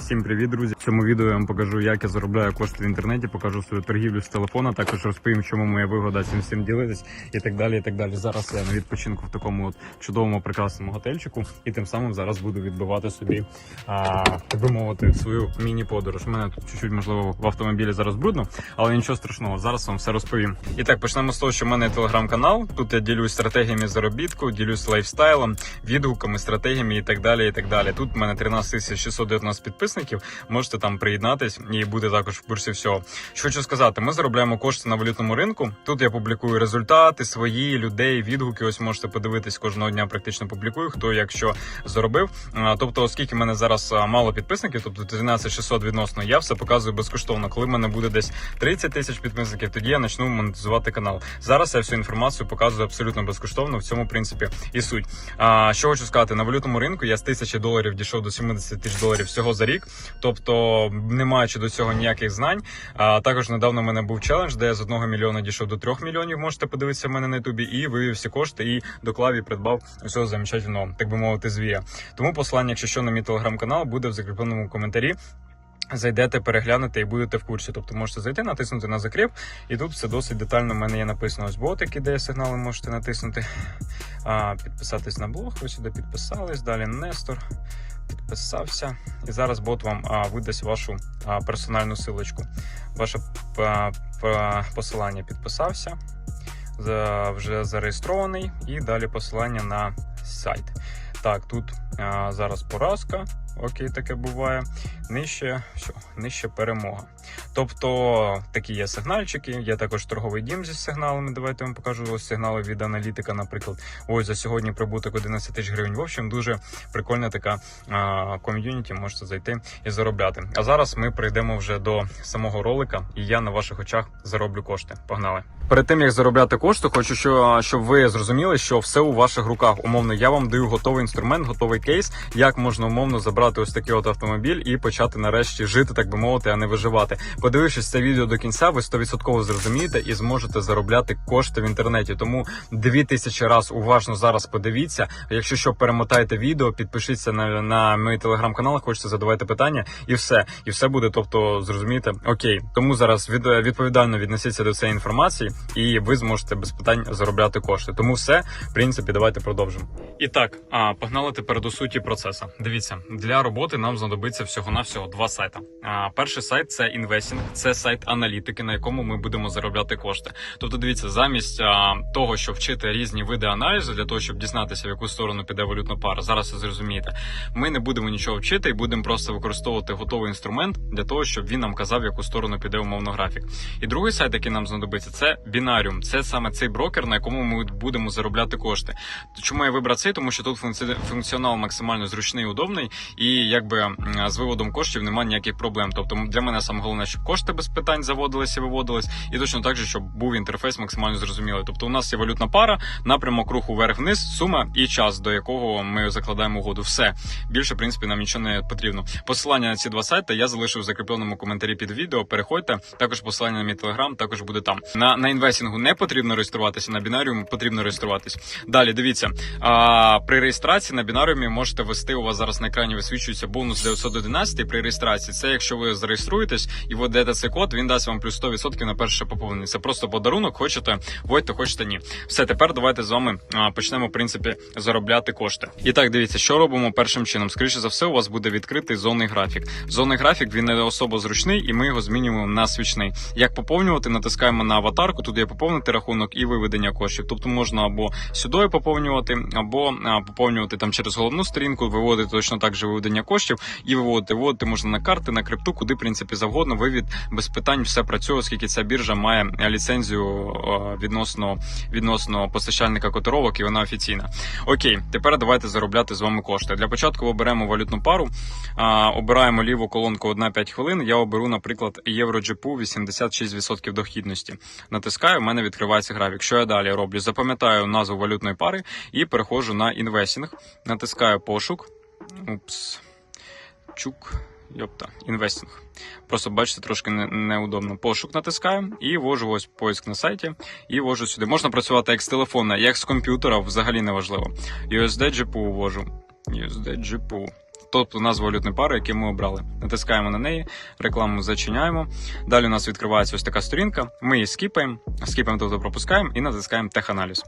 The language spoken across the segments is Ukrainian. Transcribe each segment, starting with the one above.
Всім привіт, друзі! В цьому відео я вам покажу, як я заробляю кошти в інтернеті, покажу свою торгівлю з телефона, також розповім, чому моя вигода цим всім ділитись і так далі. і так далі. Зараз я на відпочинку в такому от чудовому прекрасному готельчику, і тим самим зараз буду відбивати собі, а, так би мовити, свою міні-подорож. У мене тут чуть-чуть, можливо, в автомобілі зараз брудно, але нічого страшного, зараз вам все розповім. І так, почнемо з того, що в мене телеграм-канал. Тут я ділюсь стратегіями заробітку, ділюсь лайфстайлом, відгуками, стратегіями і так далі. і так далі. Тут в мене 13 619 підписників. Можете там приєднатись і бути також в курсі всього. Що хочу сказати, ми заробляємо кошти на валютному ринку. Тут я публікую результати свої людей, відгуки. Ось можете подивитись кожного дня. Практично публікую, хто як що заробив. Тобто, оскільки в мене зараз мало підписників, тобто 13 600 відносно, я все показую безкоштовно. Коли в мене буде десь 30 тисяч підписників, тоді я почну монетизувати канал. Зараз я всю інформацію показую абсолютно безкоштовно. В цьому принципі і суть. А що хочу сказати, на валютному ринку я з тисячі доларів дійшов до 70 тисяч доларів всього за рік. Тобто, не маючи до цього ніяких знань. А також недавно в мене був челендж, де я з 1 мільйона дійшов до 3 мільйонів. Можете подивитися в мене на ютубі і вивів всі кошти і доклав і придбав усього замечательного, так би мовити, звія. Тому посилання, якщо що на мій телеграм-канал, буде в закріпленому коментарі. Зайдете, переглянете і будете в курсі. Тобто можете зайти, натиснути на закріп, і тут все досить детально в мене є написано. Ось ботики, де сигнали можете натиснути. А, Підписатись на блог. Ви сюди підписались. Далі Нестор підписався. І зараз бот вам а, видасть вашу а, персональну силочку. Ваше а, а, посилання підписався. За, вже зареєстрований, і далі посилання на сайт. Так, тут а, зараз поразка. Окей, таке буває. Нижче, що? Нижче перемога. Тобто такі є сигнальчики. Є також торговий дім зі сигналами. Давайте вам покажу ось сигнали від аналітика. Наприклад, ось за сьогодні прибуток 11 тисяч гривень. В общем, дуже прикольна така а, ком'юніті. Можете зайти і заробляти. А зараз ми прийдемо вже до самого ролика, і я на ваших очах зароблю кошти. Погнали! Перед тим як заробляти кошти, хочу, щоб ви зрозуміли, що все у ваших руках. Умовно, я вам даю готовий інструмент, готовий кейс, як можна умовно забрати ось такий от автомобіль і почати нарешті жити, так би мовити, а не виживати. Подивившись це відео до кінця, ви 100% зрозумієте і зможете заробляти кошти в інтернеті. Тому 2000 раз уважно зараз подивіться. Якщо що, перемотайте відео, підпишіться на, на мій телеграм-канал, хочете задавайте питання, і все. І все буде. Тобто, зрозумієте, окей. Тому зараз від, відповідально віднесіться до цієї інформації, і ви зможете без питань заробляти кошти. Тому все, в принципі, давайте продовжимо. І так, а, погнали тепер до суті процесу. Дивіться, для роботи нам знадобиться всього-навсього два сайти. Перший сайт це інвестінг, це сайт аналітики, на якому ми будемо заробляти кошти. Тобто, дивіться, замість того, щоб вчити різні види аналізу для того, щоб дізнатися, в яку сторону піде валютна пара. Зараз ви зрозумієте. Ми не будемо нічого вчити і будемо просто використовувати готовий інструмент для того, щоб він нам казав, в яку сторону піде умовно графік. І другий сайт, який нам знадобиться, це бінаріум. Це саме цей брокер, на якому ми будемо заробляти кошти. Чому я вибрав цей? Тому що тут функці- функціонал максимально зручний, удобний, і якби з виводом коштів немає ніяких проблем. Тобто для мене саме головне, щоб кошти без питань заводились і виводились, і точно так же, щоб був інтерфейс максимально зрозумілий. Тобто, у нас є валютна пара, напрямок руху вверх-вниз, сума і час, до якого ми закладаємо угоду. Все більше, в принципі, нам нічого не потрібно. Посилання на ці два сайти я залишив в закріпленому коментарі під відео. Переходьте. Також посилання на мій телеграм також буде там. На, на інвестингу не потрібно реєструватися, на бінаріумі потрібно реєструватись. Далі дивіться. А, при реєстрації на бінаріумі можете ввести. У вас зараз на екрані висвічується бонус 911 при реєстрації. Це якщо ви зареєструєтесь і введете цей код, він дасть вам плюс 100% на перше поповнення. Це просто подарунок. Хочете, вводьте, хочете ні. Все, тепер давайте з вами почнемо в принципі заробляти кошти. І так, дивіться, що робимо першим чином. Скоріше за все, у вас буде відкритий зонний графік. Зонний графік він не особо зручний, і ми його змінюємо на свічний. Як поповнювати, натискаємо на аватарку. Тут є поповнити рахунок і виведення коштів. Тобто можна або сюди поповнювати, або поповнювати там через головну сторінку, виводити точно так же виведення коштів і виводити. Виводити можна на карти, на крипту, куди в принципі завгодно. Вивід без питань все працює, оскільки ця біржа має ліцензію е, відносно відносно постачальника котировок, і вона офіційна. Окей, тепер давайте заробляти з вами кошти. Для початку оберемо валютну пару, обираємо ліву колонку 1-5 хвилин. Я оберу, наприклад, євро джипу 86% дохідності. Натискаю, в мене відкривається графік. Що я далі роблю? Запам'ятаю назву валютної пари і переходжу на інвестінг. Натискаю пошук. Упс. Чук. Йопта, інвестинг. Просто бачите, трошки не, неудобно. Пошук натискаю і ввожу ось поиск на сайті і ввожу сюди. Можна працювати як з телефона, як з комп'ютера, взагалі не важливо. USD GPU ввожу. USD GPU. тобто назву валютної пари, яку ми обрали. Натискаємо на неї, рекламу зачиняємо. Далі у нас відкривається ось така сторінка. Ми її скіпаємо, скіпаємо, тобто пропускаємо і натискаємо теханаліз.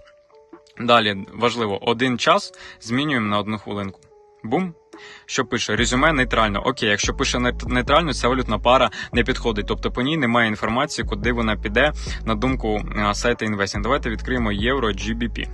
Далі важливо, один час змінюємо на одну хвилинку. Бум. Що пише? Резюме нейтрально. Окей, якщо пише нейтрально, ця валютна пара не підходить. Тобто по ній немає інформації, куди вона піде на думку сайту інвестінг. Давайте відкриємо євро GBP.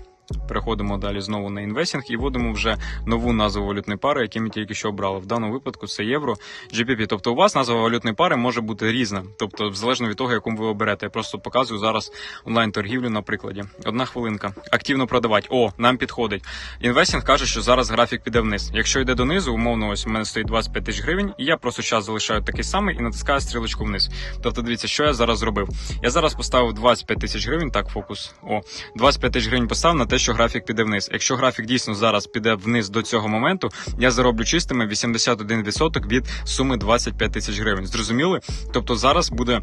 Переходимо далі знову на інвестінг і вводимо вже нову назву валютної пари, яку ми тільки що обрали. В даному випадку це євро GBP. Тобто у вас назва валютної пари може бути різна, тобто залежно від того, яку ви оберете. Я просто показую зараз онлайн торгівлю на прикладі. Одна хвилинка. Активно продавати. О, нам підходить. Інвестінг каже, що зараз графік піде вниз. Якщо йде донизу, умовно, ось у мене стоїть 25 тисяч гривень, і я просто час залишаю такий самий і натискаю стрілочку вниз. Тобто, дивіться, що я зараз зробив. Я зараз поставив 25 тисяч гривень. Так, фокус. О, 25 тисяч гривень поставив на те, що графік піде вниз. Якщо графік дійсно зараз піде вниз до цього моменту, я зароблю чистими 81% від суми 25 тисяч гривень. Зрозуміли? Тобто зараз буде.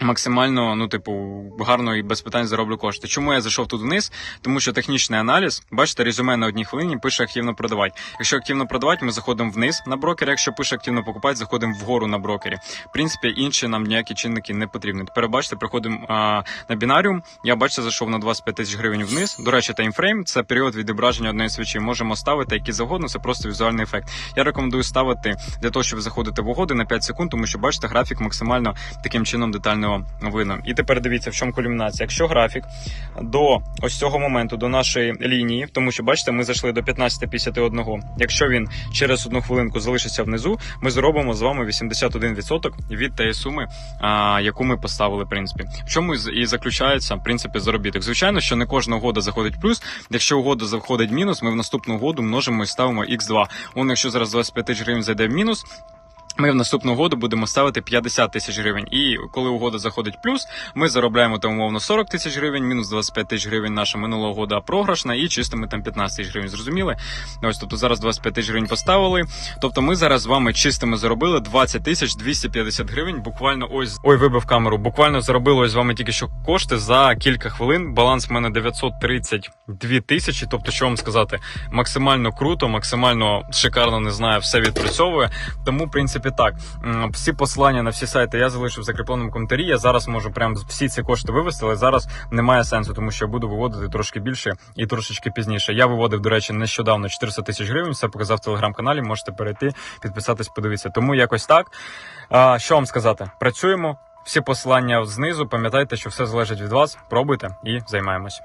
Максимально, ну, типу, гарно і без питань зароблю кошти. Чому я зайшов тут вниз? Тому що технічний аналіз, бачите, резюме на одній хвилині пише активно продавати. Якщо активно продавати, ми заходимо вниз на брокері. Якщо пише активно покупати, заходимо вгору на брокері. В принципі, інші нам ніякі чинники не потрібні. Тепер бачите, приходимо а, на бінаріум. Я бачите, зайшов на 25 тисяч гривень вниз. До речі, таймфрейм це період відображення одної свічі. Можемо ставити які завгодно, це просто візуальний ефект. Я рекомендую ставити для того, щоб заходити в угоди на 5 секунд, тому що бачите, графік максимально таким чином детально видно. І тепер дивіться, в чому кульмінація. Якщо графік до ось цього моменту, до нашої лінії, тому що бачите, ми зайшли до 15.51. Якщо він через одну хвилинку залишиться внизу, ми зробимо з вами 81% від тієї суми, яку ми поставили. В принципі, в чому і заключається в принципі заробіток. Звичайно, що не кожна угода заходить плюс. Якщо угода заходить мінус, ми в наступну угоду множимо і ставимо x2. Он, якщо зараз 25 тисяч гривень зайде в мінус. Ми в наступну угоду будемо ставити 50 тисяч гривень. І коли угода заходить плюс, ми заробляємо там умовно 40 тисяч гривень, мінус 25 тисяч гривень наша минула угода програшна, і чистими там 15 тисяч гривень. Зрозуміли? Ось тобто зараз 25 тисяч гривень поставили. Тобто ми зараз з вами чистими заробили 20 тисяч 250 гривень. Буквально ось ой, вибив камеру. Буквально заробили ось з вами тільки що кошти за кілька хвилин. Баланс в мене 932 тисячі. Тобто, що вам сказати, максимально круто, максимально шикарно не знаю, все відпрацьовує. Тому, в принципі, так. Всі посилання на всі сайти я залишив в закріпленому коментарі. Я зараз можу прям всі ці кошти вивести, але зараз немає сенсу, тому що я буду виводити трошки більше і трошечки пізніше. Я виводив, до речі, нещодавно 400 тисяч гривень. Все показав в телеграм-каналі. Можете перейти, підписатись, подивитися. Тому якось так. Що вам сказати? Працюємо. Всі посилання знизу. Пам'ятайте, що все залежить від вас. Пробуйте і займаємось.